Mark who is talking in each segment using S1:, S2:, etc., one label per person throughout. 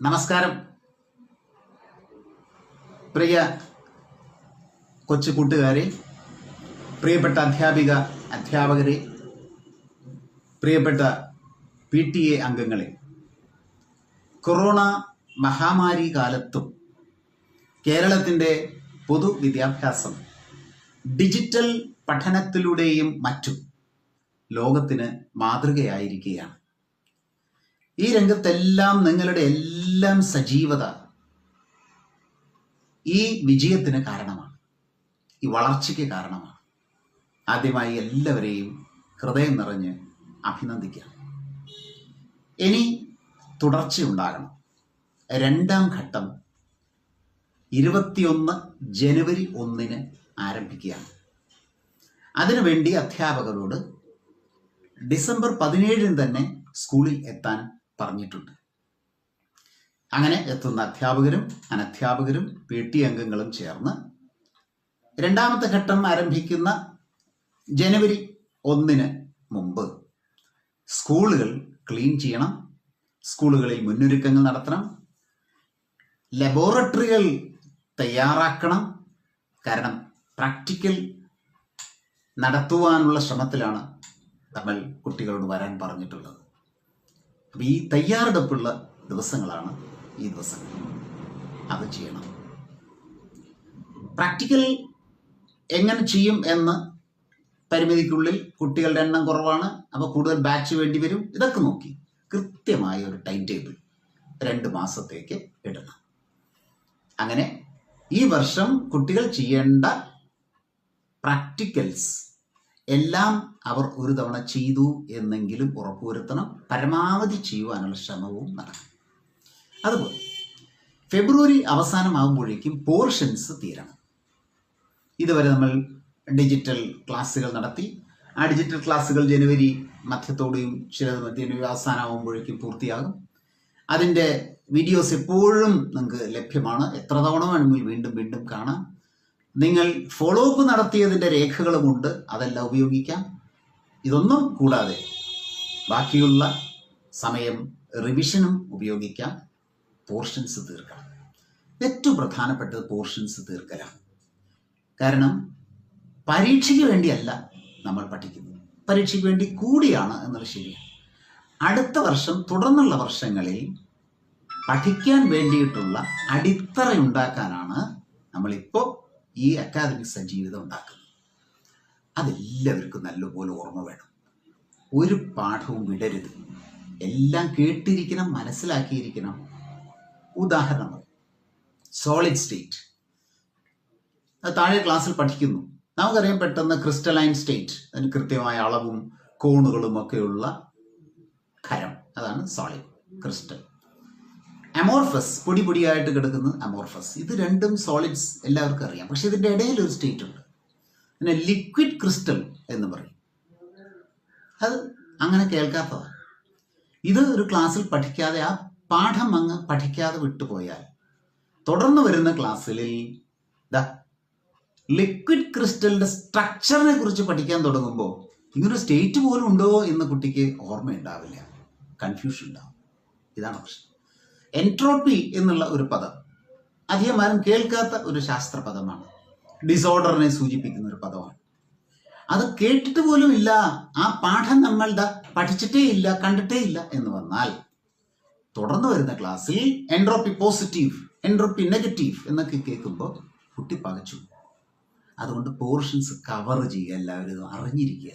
S1: നമസ്കാരം. പ്രിയ കൊച്ചു കൂട്ടുകാരെ പ്രിയപ്പെട്ട അധ്യാപിക അധ്യാപകരെ പ്രിയപ്പെട്ട പി ടി എ അംഗങ്ങളെ കൊറോണ മഹാമാരി കാലത്തും കേരളത്തിന്റെ പൊതുവിദ്യാഭ്യാസം ഡിജിറ്റൽ പഠനത്തിലൂടെയും മറ്റും ലോകത്തിന് മാതൃകയായിരിക്കുകയാണ്. ഈ രംഗത്തെല്ലാം നിങ്ങളുടെ എല്ലാം സജീവത ഈ വിജയത്തിന് കാരണമാണ്. ഈ വളർച്ചയ്ക്ക് കാരണമാണ്. ആദ്യമായി എല്ലാവരെയും ഹൃദയം നിറഞ്ഞ് അഭിനന്ദിക്കാം. ഇനി തുടർച്ചയുണ്ടാകണം രണ്ടാം ഘട്ടം ഇരുപത്തിയൊന്ന് ജനുവരി ഒന്നിന് ആരംഭിക്കുകയാണ്. അതിനുവേണ്ടി അധ്യാപകരോട് ഡിസംബർ പതിനേഴിന് തന്നെ സ്കൂളിൽ എത്താൻ പറഞ്ഞിട്ടുണ്ട്. അങ്ങനെ എത്തുന്ന അധ്യാപകരും അനധ്യാപകരും പി ടി അംഗങ്ങളും ചേർന്ന് രണ്ടാമത്തെ ഘട്ടം ആരംഭിക്കുന്ന ജനുവരി ഒന്നിന് മുമ്പ് സ്കൂളുകൾ ക്ലീൻ ചെയ്യണം സ്കൂളുകളിൽ മുന്നൊരുക്കങ്ങൾ നടത്തണം ലബോറട്ടറികൾ തയ്യാറാക്കണം. കാരണം പ്രാക്ടിക്കൽ നടത്തുവാനുള്ള ശ്രമത്തിലാണ് നമ്മൾ കുട്ടികളോട് വരാൻ പറഞ്ഞിട്ടുള്ളത്. അപ്പം ഈ തയ്യാറെടുപ്പുള്ള ദിവസങ്ങളാണ് ഈ ദിവസം. അത് ചെയ്യണം. പ്രാക്ടിക്കൽ എങ്ങനെ ചെയ്യും എന്ന് പരിമിതിക്കുള്ളിൽ കുട്ടികളുടെ എണ്ണം കുറവാണ്. അപ്പോൾ കൂടുതൽ ബാച്ച് വേണ്ടി വരും. ഇതൊക്കെ നോക്കി കൃത്യമായ ഒരു ടൈം ടേബിൾ രണ്ട് മാസത്തേക്ക് ഇടണം. അങ്ങനെ ഈ വർഷം കുട്ടികൾ ചെയ്യേണ്ട പ്രാക്ടിക്കൽസ് എല്ലാം അവർ ഒരു തവണ ചെയ്തു എന്നെങ്കിലും ഉറപ്പുവരുത്തണം. പരമാവധി ചെയ്യുവാനുള്ള ശ്രമവും നടക്കണം. അതുപോലെ ഫെബ്രുവരി അവസാനമാകുമ്പോഴേക്കും പോർഷൻസ് തീരണം. ഇതുവരെ നമ്മൾ ഡിജിറ്റൽ ക്ലാസ്സുകൾ നടത്തി. ആ ഡിജിറ്റൽ ക്ലാസ്സുകൾ ജനുവരി മധ്യത്തോടെയും ചിലത് ജനുവരി അവസാനമാകുമ്പോഴേക്കും പൂർത്തിയാകും. അതിന്റെ വീഡിയോസ് എപ്പോഴും നിങ്ങൾക്ക് ലഭ്യമാണ്. എത്ര തവണ വേണമെങ്കിൽ വീണ്ടും വീണ്ടും കാണാം. നിങ്ങൾ ഫോളോ അപ്പ് നടത്തിയതിന്റെ രേഖകളുമുണ്ട് അതെല്ലാം ഉപയോഗിക്കാം. ഇതൊന്നും കൂടാതെ ബാക്കിയുള്ള സമയം റിവിഷനും ഉപയോഗിക്കാം. പോർഷൻസ് തീർക്കണം. ഏറ്റവും പ്രധാനപ്പെട്ടത് പോർഷൻസ് തീർക്കലാണ്. കാരണം പരീക്ഷയ്ക്ക് വേണ്ടിയല്ല നമ്മൾ പഠിക്കുന്നത്. പരീക്ഷയ്ക്ക് വേണ്ടി കൂടിയാണ് എന്നുള്ളത് ശരിയാണ്. അടുത്ത വർഷം തുടർന്നുള്ള വർഷങ്ങളിൽ പഠിക്കാൻ വേണ്ടിയിട്ടുള്ള അടിത്തറ ഉണ്ടാക്കാനാണ് നമ്മളിപ്പോൾ ഈ അക്കാദമിക് സജീവിതം ഉണ്ടാക്കുന്നത്. അതെല്ലാവർക്കും നല്ലപോലെ ഓർമ്മ വേണം. ഒരു പാഠവും വിടരുത് എല്ലാം കേട്ടിരിക്കണം മനസ്സിലാക്കിയിരിക്കണം. ഉദാഹരണങ്ങൾ. സോളിഡ് സ്റ്റേറ്റ് അത് താഴെ ക്ലാസ്സിൽ പഠിക്കുന്നു. നമുക്കറിയാം പെട്ടെന്ന് ക്രിസ്റ്റലൈൻ സ്റ്റേറ്റ് അതിന് കൃത്യമായ അളവും കോണുകളും ഒക്കെയുള്ള ഖരം. അതാണ് സോളിഡ് ക്രിസ്റ്റൽ അമോർഫസ് പൊടി പൊടിയായിട്ട് കിടക്കുന്നത് അമോർഫസ് ഇത് രണ്ടും സോളിഡ്സ് എല്ലാവർക്കും അറിയാം. പക്ഷെ ഇതിന്റെ ഇടയിൽ ഒരു സ്റ്റേറ്റ് ഉണ്ട്. പിന്നെ ലിക്വിഡ് ക്രിസ്റ്റൽ എന്ന് പറയും. അത് അങ്ങനെ കേൾക്കാത്തതാണ്. ഇത് ഒരു ക്ലാസ്സിൽ പഠിക്കാതെ ആ പാഠം അങ്ങ് പഠിക്കാതെ വിട്ടുപോയാൽ തുടർന്ന് വരുന്ന ക്ലാസ്സിൽ ലിക്വിഡ് ക്രിസ്റ്റലിന്റെ സ്ട്രക്ചറിനെ കുറിച്ച് പഠിക്കാൻ തുടങ്ങുമ്പോൾ ഇങ്ങനൊരു സ്റ്റേറ്റ് പോലും ഉണ്ടോ എന്ന് കുട്ടിക്ക് ഓർമ്മയുണ്ടാവില്ല. കൺഫ്യൂഷൻ ഉണ്ടാവും. ഇതാണ് പ്രശ്നം. എൻട്രോപ്പി എന്നുള്ള ഒരു പദം അധികം ആരും കേൾക്കാത്ത ഒരു ശാസ്ത്ര പദമാണ് ഡിസോർഡറിനെ സൂചിപ്പിക്കുന്ന ഒരു പദമാണ്. അത് കേട്ടിട്ട് പോലും ഇല്ല ആ പാഠം നമ്മൾ പഠിച്ചിട്ടേ ഇല്ല കണ്ടിട്ടേ ഇല്ല എന്ന് വന്നാൽ തുടർന്ന് വരുന്ന ക്ലാസ്സിൽ എൻട്രോപ്പി പോസിറ്റീവ് എൻട്രോപ്പി നെഗറ്റീവ് എന്നൊക്കെ കേൾക്കുമ്പോൾ കുട്ടി പകച്ചു. അതുകൊണ്ട് പോർഷൻസ് കവർ ചെയ്യുക എല്ലാവരും അറിഞ്ഞിരിക്കുക.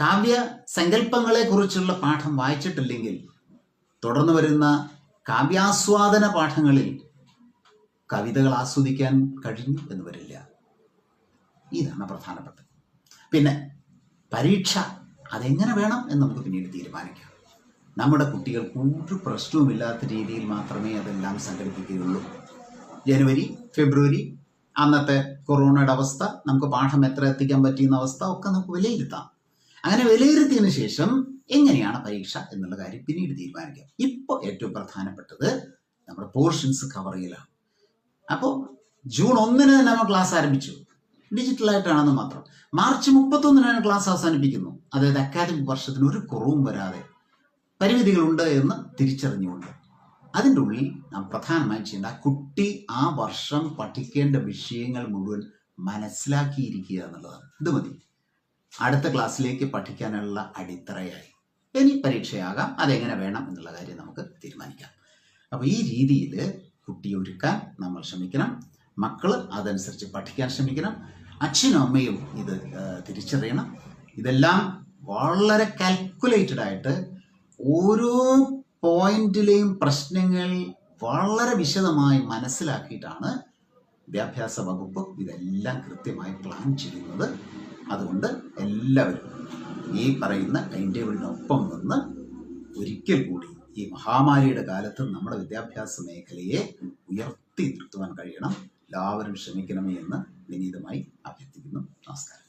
S1: കാവ്യ സങ്കല്പങ്ങളെ കുറിച്ചുള്ള പാഠം വായിച്ചിട്ടില്ലെങ്കിൽ തുടർന്ന് വരുന്ന കാവ്യാസ്വാദന പാഠങ്ങളിൽ കവിതകൾ ആസ്വദിക്കാൻ കഴിഞ്ഞു എന്ന് വരില്ല. ഇതാണ് പ്രധാനപ്പെട്ടത്. പിന്നെ പരീക്ഷ അതെങ്ങനെ വേണം എന്ന് നമുക്ക് പിന്നീട് തീരുമാനിക്കാം. നമ്മുടെ കുട്ടികൾക്ക് ഒരു പ്രശ്നവുമില്ലാത്ത രീതിയിൽ മാത്രമേ അതെല്ലാം സംഘടിപ്പിക്കുകയുള്ളൂ. ജനുവരി ഫെബ്രുവരി അന്നത്തെ കൊറോണയുടെ അവസ്ഥ നമുക്ക് പാഠം എത്ര എത്തിക്കാൻ പറ്റിയെന്ന അവസ്ഥ ഒക്കെ നമുക്ക് വിലയിരുത്താം. അങ്ങനെ വിലയിരുത്തിയതിന് ശേഷം എങ്ങനെയാണ് പരീക്ഷ എന്നുള്ള കാര്യം പിന്നീട് തീരുമാനിക്കാം. ഇപ്പോൾ ഏറ്റവും പ്രധാനപ്പെട്ടത് നമ്മുടെ പോർഷൻസ് കവർ ചെയ്യലാണ്. അപ്പോൾ ജൂൺ ഒന്നിന് തന്നെ നമ്മൾ ക്ലാസ് ആരംഭിച്ചു. ഡിജിറ്റലായിട്ടാണെന്ന് മാത്രം. മാർച്ച് മുപ്പത്തൊന്നിനാണ് ക്ലാസ് അവസാനിപ്പിക്കുന്നു. അതായത് അക്കാദമിക് വർഷത്തിന് ഒരു കുറവും വരാതെ. പരിമിതികളുണ്ട് എന്ന് തിരിച്ചറിഞ്ഞുകൊണ്ട് അതിന്റെ ഉള്ളിൽ നാം പ്രധാനമായും ചെയ്യേണ്ട കുട്ടി ആ വർഷം പഠിക്കേണ്ട വിഷയങ്ങൾ മുഴുവൻ മനസ്സിലാക്കിയിരിക്കുക എന്നുള്ളതാണ്. ഇത് മതി. അടുത്ത ക്ലാസ്സിലേക്ക് പഠിക്കാനുള്ള അടിത്തറയായി. ഇനി പരീക്ഷയാകാം. അതെങ്ങനെ വേണം എന്നുള്ള കാര്യം നമുക്ക് തീരുമാനിക്കാം. അപ്പോൾ ഈ രീതിയിൽ കുട്ടിയെ ഒരുക്കാൻ നമ്മൾ ശ്രമിക്കണം. മക്കൾ അതനുസരിച്ച് പഠിക്കാൻ ശ്രമിക്കണം. അച്ഛനും അമ്മയും ഇത് തിരിച്ചറിയണം. ഇതെല്ലാം വളരെ കാൽക്കുലേറ്റഡ് ആയിട്ട് ഓരോ പോയിന്റിലെയും പ്രശ്നങ്ങൾ വളരെ വിശദമായി മനസ്സിലാക്കിയിട്ടാണ് വിദ്യാഭ്യാസ വകുപ്പ് ഇതെല്ലാം കൃത്യമായി പ്ലാൻ ചെയ്യുന്നത്. അതുകൊണ്ട് എല്ലാവരും ഈ പറയുന്ന ടൈം ടേബിളിനൊപ്പം നിന്ന് ഒരിക്കൽ കൂടി ഈ മഹാമാരിയുടെ കാലത്ത് നമ്മുടെ വിദ്യാഭ്യാസ മേഖലയെ ഉയർത്തി നിർത്തുവാൻ കഴിയണം. എല്ലാവരും ശ്രമിക്കണമേ എന്ന് വിനീതമായി അഭ്യർത്ഥിക്കുന്നു. നമസ്കാരം.